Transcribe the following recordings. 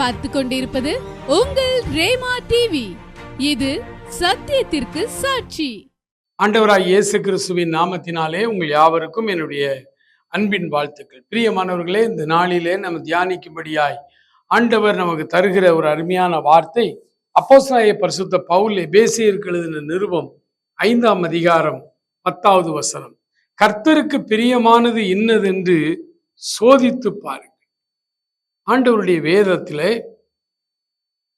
பார்த்து கொண்டிருப்பது உங்கள் ரேமா டிவி இது சத்தியத்திற்கு சாட்சி. ஆண்டவராய் இயேசு கிறிஸ்துவின் நாமத்தினாலே உங்கள் யாவருக்கும் என்னுடைய அன்பின் வாழ்த்துக்கள். பிரியமானவர்களே இந்த நாளிலே நம்ம தியானிக்கும்படியாய் ஆண்டவர் நமக்கு தருகிற ஒரு அருமையான வார்த்தை. அப்போஸ்தலனாகிய பரிசுத்த பவுல் எபேசியருக்கு எழுதின நிருபம் ஐந்தாம் அதிகாரம் பத்தாவது வசனம். கர்த்தருக்கு பிரியமானது இன்னதென்று சோதித்து பாருங்கள். ஆண்டவருடைய வேதத்திலே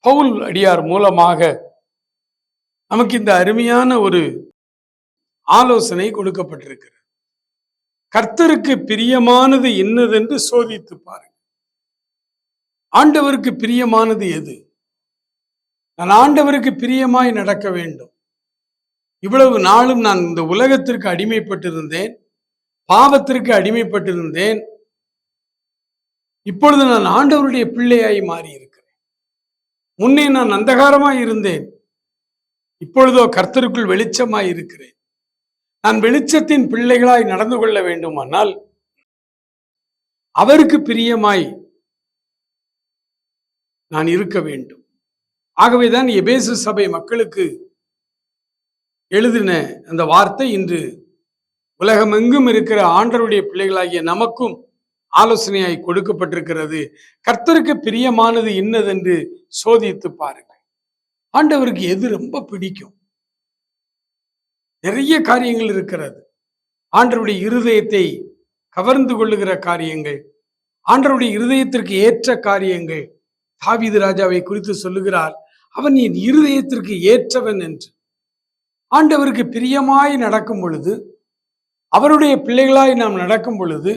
பவுல் அடியார் மூலமாக நமக்கு இந்த அருமையான ஒரு ஆலோசனை கொடுக்கப்பட்டிருக்கிறது. கர்த்தருக்கு பிரியமானது என்னதென்று சோதித்து பாருங்க ஆண்டவருக்கு பிரியமானது எது? நான் ஆண்டவருக்கு பிரியமாய் நடக்க வேண்டும். இவ்வளவு நாளும் நான் இந்த உலகத்திற்கு அடிமைப்பட்டிருந்தேன். பாவத்திற்கு அடிமைப்பட்டிருந்தேன். இப்பொழுது நான் ஆண்டவருடைய பிள்ளையாய் மாறி இருக்கிறேன் முன்னே நான் அந்தகாரமாய் இருந்தேன். இப்பொழுதோ கர்த்தருக்குள் வெளிச்சமாய் இருக்கிறேன். நான் வெளிச்சத்தின் பிள்ளைகளாய் நடந்து கொள்ள வேண்டுமானால் அவருக்கு பிரியமாய் நான் இருக்க வேண்டும். ஆகவேதான் எபேசு சபை மக்களுக்கு எழுதின அந்த வார்த்தை இன்று உலகமெங்கும் இருக்கிற ஆண்டவருடைய பிள்ளைகளாகிய நமக்கும் ஆலோசனையாய் கொடுக்கப்பட்டிருக்கிறது. கர்த்தருக்கு பிரியமானது இன்னதென்று சோதித்து பாருங்கள். ஆண்டவருக்கு எது ரொம்ப பிடிக்கும்? நிறைய காரியங்கள் இருக்கிறது. ஆண்டவருடைய இருதயத்தை கவர்ந்து கொள்ளுகிற காரியங்கள் ஆண்டவருடைய இருதயத்திற்கு ஏற்ற காரியங்கள் தாவிது ராஜாவை குறித்து சொல்லுகிறார் அவன் என் இருதயத்திற்கு ஏற்றவன் என்று. ஆண்டவருக்கு பிரியமாய் நடக்கும் பொழுது அவருடைய பிள்ளைகளாய் நாம் நடக்கும் பொழுது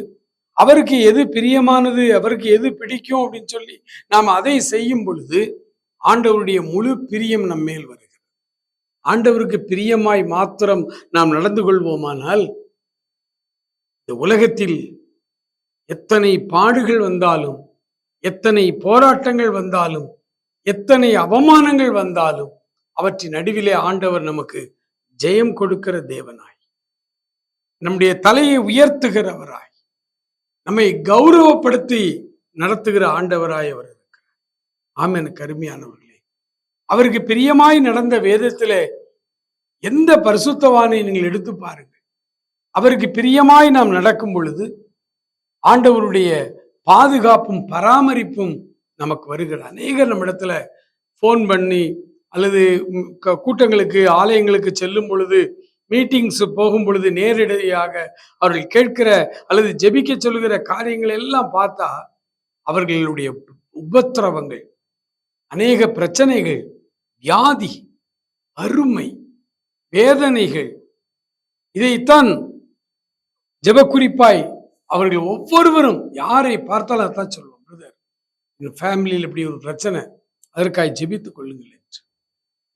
அவருக்கு எது பிரியமானது அவருக்கு எது பிடிக்கும் அப்படின்னு சொல்லி நாம் அதை செய்யும் பொழுது ஆண்டவருடைய முழு பிரியம் நம் மேல் வருகிறது. ஆண்டவருக்கு பிரியமாய் மாத்திரம் நாம் நடந்து கொள்வோமானால் இந்த உலகத்தில் எத்தனை பாடுகள் வந்தாலும் எத்தனை போராட்டங்கள் வந்தாலும் எத்தனை அவமானங்கள் வந்தாலும் அவற்றின் நடுவிலே ஆண்டவர் நமக்கு ஜெயம் கொடுக்கிற தேவனாய் நம்முடைய தலையை உயர்த்துகிறவராய் நம்மை கௌரவப்படுத்தி நடத்துகிற ஆண்டவராய் அவர் இருக்கிறார். ஆம் எனக்கு கருமையானவர்களே அவருக்கு பிரியமாய் நடந்த வேதத்திலே எந்த பரிசுத்தவானை நீங்கள் எடுத்து பாருங்கள். அவருக்கு பிரியமாய் நாம் நடக்கும் பொழுது ஆண்டவருடைய பாதுகாப்பும் பராமரிப்பும் நமக்கு வருகிறது. அநேகர் நம்ம இடத்துல ஃபோன் பண்ணி அல்லது கூட்டங்களுக்கு ஆலயங்களுக்கு செல்லும் பொழுது மீட்டிங்ஸ் போகும் பொழுது நேரடியாக அவர்கள் கேட்கிற அல்லது ஜெபிக்க சொல்லுகிற காரியங்கள் எல்லாம் பார்த்தா அவர்களுடைய உபத்திரவங்கள் அநேக பிரச்சனைகள் வியாதி அருமை வேதனைகள் இதைத்தான் ஜெபக்குறிப்பாய் அவர்கள் ஒவ்வொருவரும் யாரை பார்த்தாலும் அதான் சொல்லுவோம் பிரதர் எங்கள் ஃபேமிலியில் இப்படி ஒரு பிரச்சனை அதற்காய் ஜெபித்துக் கொள்ளுங்கள் என்று.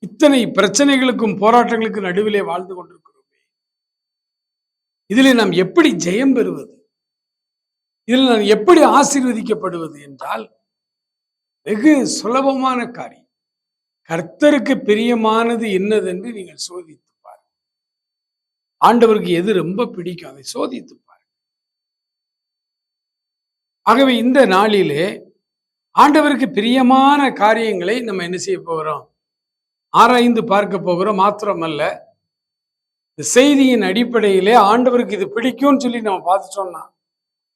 இத்தனை பிரச்சனைகளுக்கும் போராட்டங்களுக்கும் நடுவிலே வாழ்ந்து கொண்டிருக்கும் இதில் நாம் எப்படி ஜெயம் பெறுவது? இதில் நாம் எப்படி ஆசீர்வதிக்கப்படுவது என்றால் வெகு சுலபமான காரியம். கர்த்தருக்கு பிரியமானது என்னதென்று நீங்கள் சோதித்து பாருங்க ஆண்டவருக்கு எது ரொம்ப பிடிக்கும் அதை சோதித்து பாருங்கள். ஆகவே இந்த நாளிலே ஆண்டவருக்கு பிரியமான காரியங்களை நம்ம என்ன செய்ய போகிறோம்? ஆராய்ந்து பார்க்க போகிறோம். மாத்திரமல்ல இந்த செய்தியின் அடிப்படையிலே ஆண்டவருக்கு இது பிடிக்கும்னு சொல்லி நம்ம பார்த்துட்டோம்னா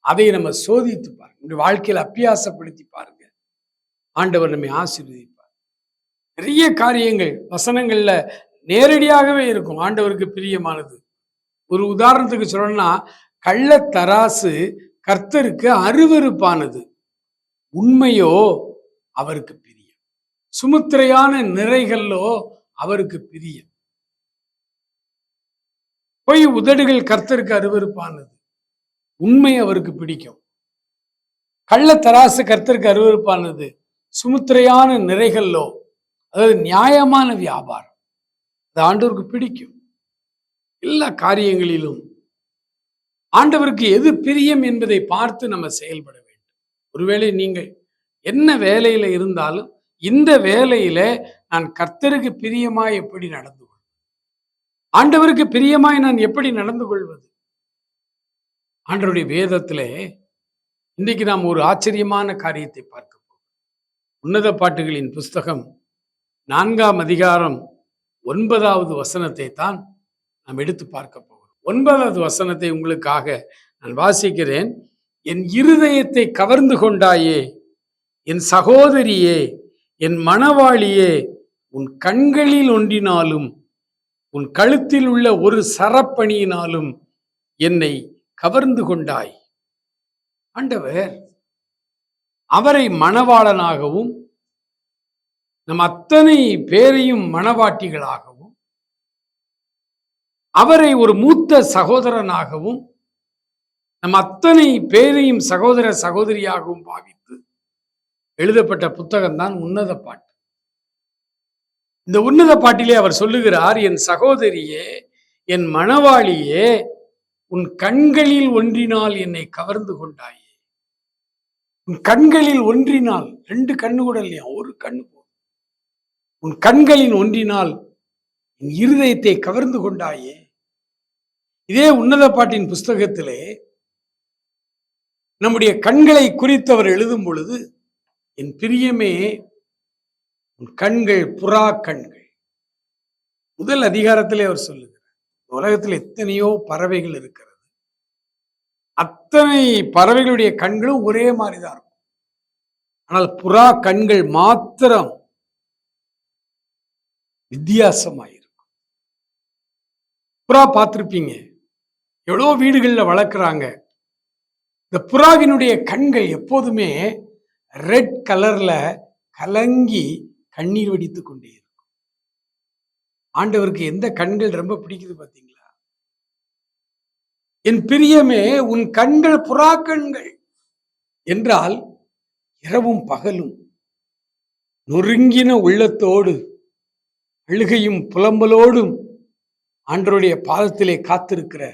அதை நம்ம சோதித்து பாருங்க. நம்முடைய வாழ்க்கையில் அப்பியாசப்படுத்தி பாருங்க. ஆண்டவர் நம்மை ஆசீர்வதிப்பார். நிறைய காரியங்கள் வசனங்கள்ல நேரடியாகவே இருக்கும். ஆண்டவருக்கு பிரியமானது. ஒரு உதாரணத்துக்கு சொல்லணும்னா கள்ள தராசு கர்த்தருக்கு அருவருப்பானது. உண்மையோ அவருக்கு பிரியம். சுமுத்திரையான நிறைகளோ அவருக்கு பிரியம். பொய் உதடுகள் கர்த்தருக்கு அருவருப்பானது. உண்மை அவருக்கு பிடிக்கும். கள்ள தராசு கர்த்தருக்கு அருவருப்பானது. சுமுத்திரையான நிறைகளோ அதாவது நியாயமான வியாபாரம். அது ஆண்டவருக்கு பிடிக்கும். எல்லா காரியங்களிலும் ஆண்டவருக்கு எது பிரியம் என்பதை பார்த்து நம்ம செயல்பட வேண்டும். ஒருவேளை நீங்கள் என்ன வேலையில இருந்தாலும் இந்த வேலையில நான் கர்த்தருக்கு பிரியமா எப்படி நடந்து ஆண்டவருக்கு பிரியமாய் நான் எப்படி நடந்து கொள்வது? ஆண்டருடைய வேதத்திலே இன்றைக்கு நாம் ஒரு ஆச்சரியமான காரியத்தை பார்க்க போகிறோம். உன்னத பாட்டுகளின் புஸ்தகம் நான்காம் அதிகாரம் ஒன்பதாவது வசனத்தை தான் நாம் எடுத்து பார்க்க போகிறோம். ஒன்பதாவது வசனத்தை உங்களுக்காக நான் வாசிக்கிறேன். என் இருதயத்தை கவர்ந்து கொண்டாயே என் சகோதரியே என் மணவாளியே உன் கண்களில் ஒன்றினாலும் உன் கழுத்தில் உள்ள ஒரு சரப்பணியினாலும் என்னை கவர்ந்து கொண்டாய். ஆண்டவர் அவரை மணவாளனாகவும் நம் அத்தனை பேரையும் மணவாட்டிகளாகவும் அவரை ஒரு மூத்த சகோதரனாகவும் நம் அத்தனை பேரையும் சகோதர சகோதரியாகவும் பாவித்து எழுதப்பட்ட புத்தகம் தான் உன்னத பாட்டு. இந்த உன்னத பாட்டிலே அவர் சொல்லுகிறார் என் சகோதரியே என் மணவாளியே உன் கண்களில் ஒன்றினால் என்னை கவர்ந்து கொண்டாயே. உன் கண்களில் ஒன்றினால் ரெண்டு கண்ணு கூட இல்லையா? ஒரு கண்ணு உன் கண்களின் ஒன்றினால் என் இருதயத்தை கவர்ந்து கொண்டாயே. இதே உன்னத பாட்டின் புஸ்தகத்திலே நம்முடைய கண்களை குறித்து அவர் எழுதும் பொழுது என் பிரியமே உன் கண்கள் புறா கண்கள். முதல் அதிகாரத்திலே அவர் சொல்லுகிறார் உலகத்தில் எத்தனையோ பறவைகள் இருக்கிறது. அத்தனை பறவைகளுடைய கண்களும் ஒரே மாதிரிதான் இருக்கும். ஆனால் புறா கண்கள் மாத்திரம் வித்தியாசமாயிருக்கும். புறா பார்த்துருப்பீங்க எவ்வளோ வீடுகளில் வளர்க்குறாங்க. இந்த புறாவினுடைய கண்கள் எப்போதுமே ரெட் கலர்ல கலங்கி கண்ணீர் வடித்து கொண்டே இருக்கும். ஆண்டவருக்கு எந்த கண்கள் ரொம்ப பிடிக்குது பாத்தீங்களா? என் பிரியமே உன் கண்கள் புறா கண்கள் என்றால் இரவும் பகலும் நொறுங்கின உள்ளத்தோடு அழுகையும் புலம்பலோடும் ஆண்டருடைய பாதத்திலே காத்திருக்கிற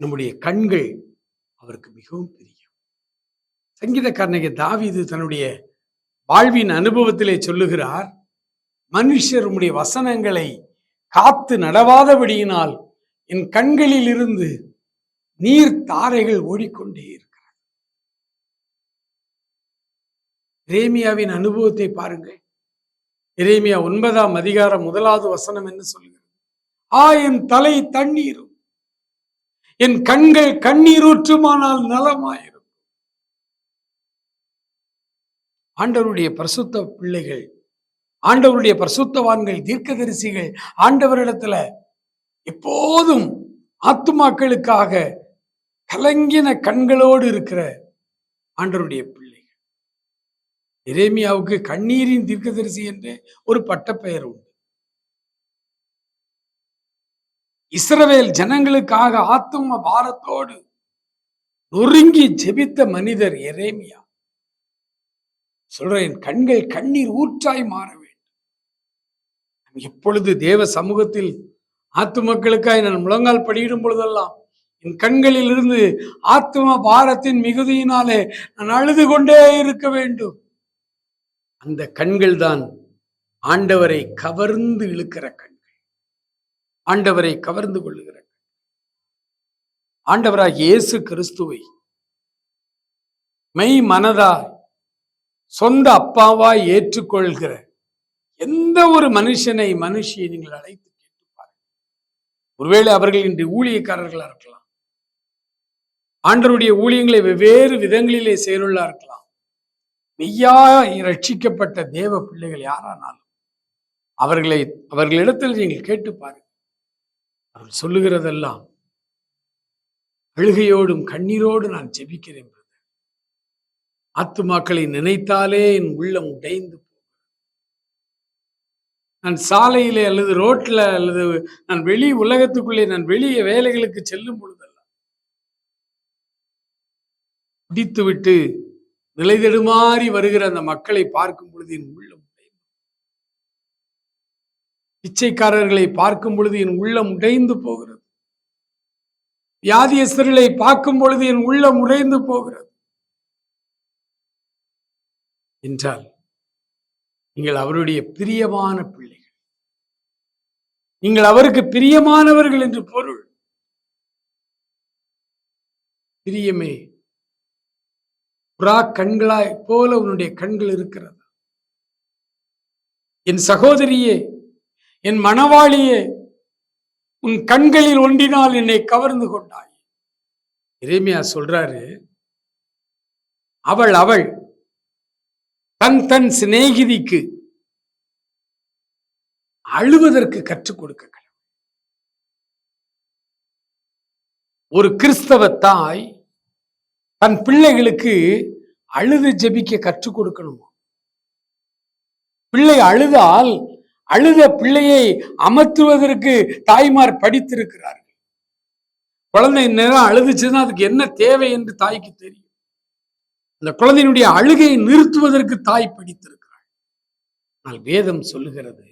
நம்முடைய கண்கள் அவருக்கு மிகவும் பிரியம். சங்கீதக்காரனுக்கு தாவீது தன்னுடைய வாழ்வின் அனுபவத்திலே சொல்லுகிறார் மனுஷர் உம்முடைய வசனங்களை காத்து நடவாதபடியினால் என் கண்களில் இருந்து நீர் தாரைகள் ஓடிக்கொண்டே இருக்கிறது. இரேமியாவின் அனுபவத்தை பாருங்கள். இரேமியா ஒன்பதாம் அதிகாரம் முதலாவது வசனம் என்ன சொல்கிறது ஆ என் தலை தண்ணீரும் என் கண்கள் கண்ணீரூற்றுமானால் நலமாயிரும். ஆண்டவருடைய பரிசுத்த பிள்ளைகள் ஆண்டவருடைய பரிசுத்தவான்கள் தீர்க்கதரிசிகள் ஆண்டவரிடத்துல எப்போதும் ஆத்துமாக்களுக்காக கலங்கின கண்களோடு இருக்கிற ஆண்டவருடைய பிள்ளைகள். இரேமியாவுக்கு கண்ணீரின் தீர்க்கதரிசி என்று ஒரு பட்டப்பெயர் உண்டு. இஸ்ரவேல் ஜனங்களுக்காக ஆத்தும பாரத்தோடு நொறுங்கி ஜெபித்த மனிதர் எரேமியா. சொல்றேன் கண்கள் கண்ணீர் ஊற்றாய் மாற வேண்டும். எப்பொழுது தேவ சமூகத்தில் ஆத்து மக்களுக்காய் நான் முழங்கால் படியிடும் பொழுதெல்லாம் என் கண்களில் இருந்து ஆத்ம பாரத்தின் மிகுதியினாலே நான் அழுது கொண்டே இருக்க வேண்டும். அந்த கண்கள் தான் ஆண்டவரை கவர்ந்து இழுக்கிற கண்கள். ஆண்டவரை கவர்ந்து கொள்ளுகிற ஆண்டவராக இயேசு கிறிஸ்துவை மெய் மனதாய் சொந்த அப்பாவாய் ஏற்றுக்கொள்கிற எந்த ஒரு மனுஷனை மனுஷியை நீங்கள் அழைத்து கேட்டு பாருங்கள். ஒருவேளை அவர்கள் இன்று ஊழியக்காரர்களா இருக்கலாம். ஆண்டவருடைய ஊழியங்களை வெவ்வேறு விதங்களிலே செயலுள்ளா இருக்கலாம். மெய்யா ரட்சிக்கப்பட்ட தேவ பிள்ளைகள் யாரானாலும் அவர்களை அவர்களிடத்தில் நீங்கள் கேட்டு பாருங்கள். அவர்கள் சொல்லுகிறதெல்லாம் அழுகையோடும் கண்ணீரோடு நான் ஜெபிக்கிறேன். ஆத்துமாக்களை நினைத்தாலே என் உள்ளம் உடைந்து போகும். நான் சாலையிலே அல்லது ரோட்ல அல்லது நான் வெளி உலகத்துக்குள்ளே நான் வெளியே வேலைகளுக்கு செல்லும் பொழுதெல்லாம் குடித்து விட்டு நிலைதடுமாறி வருகிற அந்த மக்களை பார்க்கும் பொழுது என் உள்ளம் உடைந்து பிச்சைக்காரர்களை பார்க்கும் பொழுது என் உள்ளம் உடைந்து போகிறது. வியாதியஸ்தர்களை பார்க்கும் பொழுது என் உள்ளம் உடைந்து போகிறது. என்றால் நீங்கள் அவருடைய பிரியமான பிள்ளைகள். நீங்கள் அவருக்கு பிரியமானவர்கள் என்று பொருள். பிரியமே புறா கண்களாய் போல உன்னுடைய கண்கள் இருக்கிறது. என் சகோதரியே என் மணவாளியே உன் கண்களில் ஒன்றினால் என்னை கவர்ந்து கொண்டாய். இறைமையா சொல்றாரு அவள் அவள் தன் தன் சிநேகிதிக்கு அழுவதற்கு கற்றுக் கொடுக்க ஒரு கிறிஸ்தவ தாய் தன் பிள்ளைகளுக்கு அழுது ஜெபிக்க கற்றுக் கொடுக்கணுமா? பிள்ளை அழுதால் அழுத பிள்ளையை அமர்த்துவதற்கு தாய்மார் படித்திருக்கிறார்கள். குழந்தை நேரம் அழுதுச்சுன்னா அதுக்கு என்ன தேவை என்று தாய்க்கு தெரியும். அந்த குழந்தையினுடைய அழுகையை நிறுத்துவதற்கு தாய் படித்திருக்கிறாள். ஆனால் வேதம் சொல்லுகிறது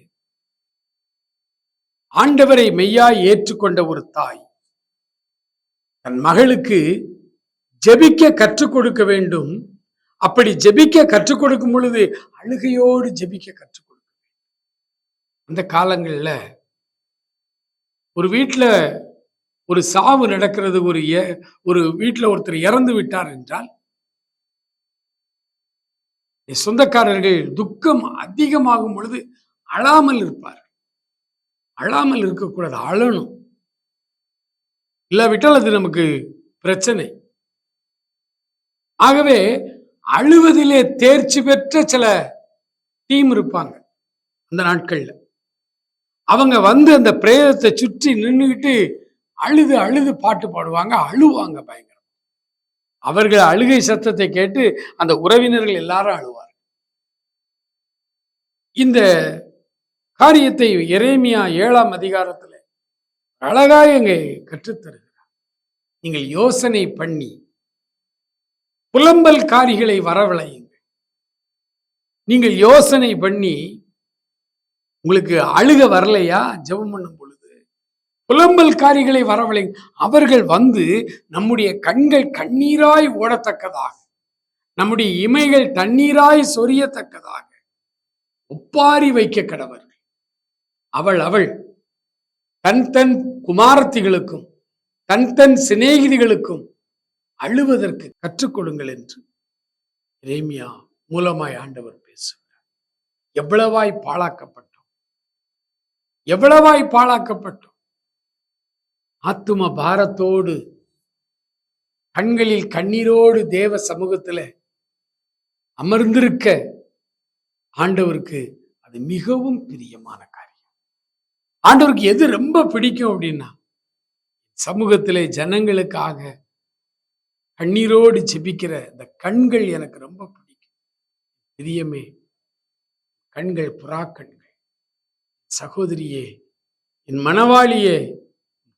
ஆண்டவரை மெய்யாய் ஏற்றுக்கொண்ட ஒரு தாய் தன் மகளுக்கு ஜெபிக்க கற்றுக் கொடுக்க வேண்டும். அப்படி ஜெபிக்க கற்றுக் கொடுக்கும் பொழுது அழுகையோடு ஜெபிக்க கற்றுக் கொடுக்க அந்த காலங்களில் ஒரு வீட்டில் ஒரு சாவு நடக்கிறது ஒரு ஒரு வீட்டில் ஒருத்தர் இறந்து விட்டார் என்றால் சொந்தக்காரர்கள் துக்கம் அதிகமாகும் பொழுது அழாமல் இருப்பார் அழாமல் இருக்கக்கூடாது அழணும். இல்லாவிட்டால் அது நமக்கு பிரச்சனை. ஆகவே அழுவதிலே தேர்ச்சி பெற்ற சில டீம் இருப்பாங்க அந்த நாட்கள்ல. அவங்க வந்து அந்த பிரேதத்தை சுற்றி நின்றுக்கிட்டு அழுது அழுது பாட்டு பாடுவாங்க அழுவாங்க பயங்கரம். அவர்கள் அழுகை சத்தத்தை கேட்டு அந்த உறவினர்கள் எல்லாரும் அழுவார் இந்த காரியத்தை எரேமியா ஏழாம் அதிகாரத்துல அழகாக அங்கே கற்றுத்தருகிறார். நீங்கள் யோசனை பண்ணி புலம்பல் காரிகளை வரவழையுங்கள். நீங்கள் யோசனை பண்ணி உங்களுக்கு அழுக வரலையா? ஜெபம் பண்ணும் புலம்பல்காரிகளை வரவழை அவர்கள் வந்து நம்முடைய கண்கள் கண்ணீராய் ஓடத்தக்கதாக நம்முடைய இமைகள் தண்ணீராய் சொரியத்தக்கதாக ஒப்பாரி வைக்க கடவர்கள். அவள் அவள். தன் தன் குமாரத்திகளுக்கும் தன் தன் சிநேகிதிகளுக்கும் அழுவதற்கு கற்றுக்கொடுங்கள் என்று ரேமியா மூலமாய் ஆண்டவர் பேசுகிறார். எவ்வளவாய் பாழாக்கப்பட்டோம். எவ்வளவாய் பாழாக்கப்பட்டோம். ஆத்தும பாரத்தோடு கண்களில் கண்ணீரோடு தேவ சமூகத்தில் அமர்ந்திருக்க ஆண்டவருக்கு அது மிகவும் பிரியமான காரியம். ஆண்டவருக்கு எது ரொம்ப பிடிக்கும் அப்படின்னா சமூகத்திலே ஜனங்களுக்காக கண்ணீரோடு ஜெபிக்கிற இந்த கண்கள் எனக்கு ரொம்ப பிடிக்கும். பிரியமே கண்கள் புறா கண்கள் சகோதரியே என் மணவாளியே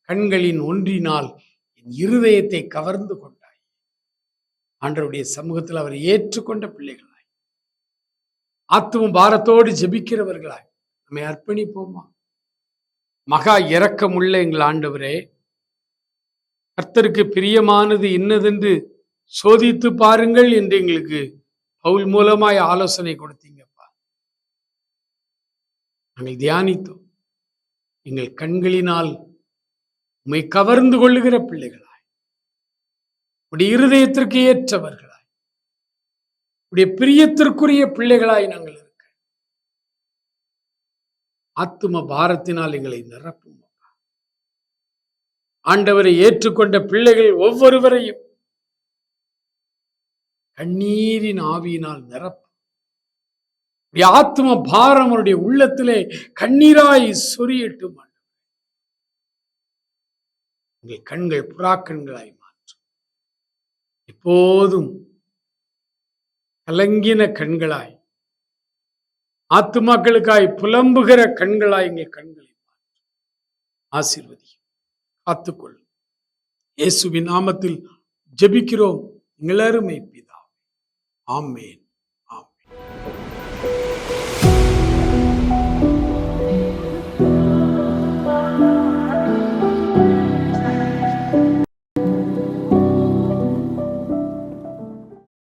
கண்களின் ஒன்றினால் என் இருதயத்தை கவர்ந்து கொண்டாய். ஆண்டவருடைய சமூகத்தில் அவர் ஏற்றுக்கொண்ட பிள்ளைகளாய். ஆத்தும பாரத்தோடு ஜெபிக்கிறவர்களாய். நம்மை அர்ப்பணிப்போமா? மகா இரக்கமுள்ள எங்கள் ஆண்டவரே கர்த்தருக்கு பிரியமானது இன்னதென்று சோதித்து பாருங்கள் என்று எங்களுக்கு பவுல் மூலமாய் ஆலோசனை கொடுத்தீங்கப்பா. நாங்கள் தியானித்தோம். எங்கள் கண்களினால் உண்மை கவர்ந்து கொள்ளுகிற பிள்ளைகளாய். உடைய இருதயத்திற்கு ஏற்றவர்களாய். உடைய பிரியத்திற்குரிய பிள்ளைகளாய் நாங்கள் இருக்க. ஆத்தும பாரத்தினால் எங்களை நிரப்பும் ஆண்டவரை ஏற்றுக்கொண்ட பிள்ளைகள் ஒவ்வொருவரையும் கண்ணீரின் ஆவியினால் நிரப்பும். உடைய ஆத்தும பாரம் அவருடைய உள்ளத்திலே கண்ணீராய் சொரியட்டும் உங்கள் கண்கள் புறாக்கண்களாய் மாற்றும். எப்போதும் கலங்கின கண்களாய் ஆத்துமாக்களுக்காய் புலம்புகிற கண்களாய் எங்கள் கண்களை மாற்றும். ஆசீர்வதி காத்துக்கொள்ளும். இயேசுவின் நாமத்தில் ஜெபிக்கிறோம். எங்கள் பிதா ஆமேன்.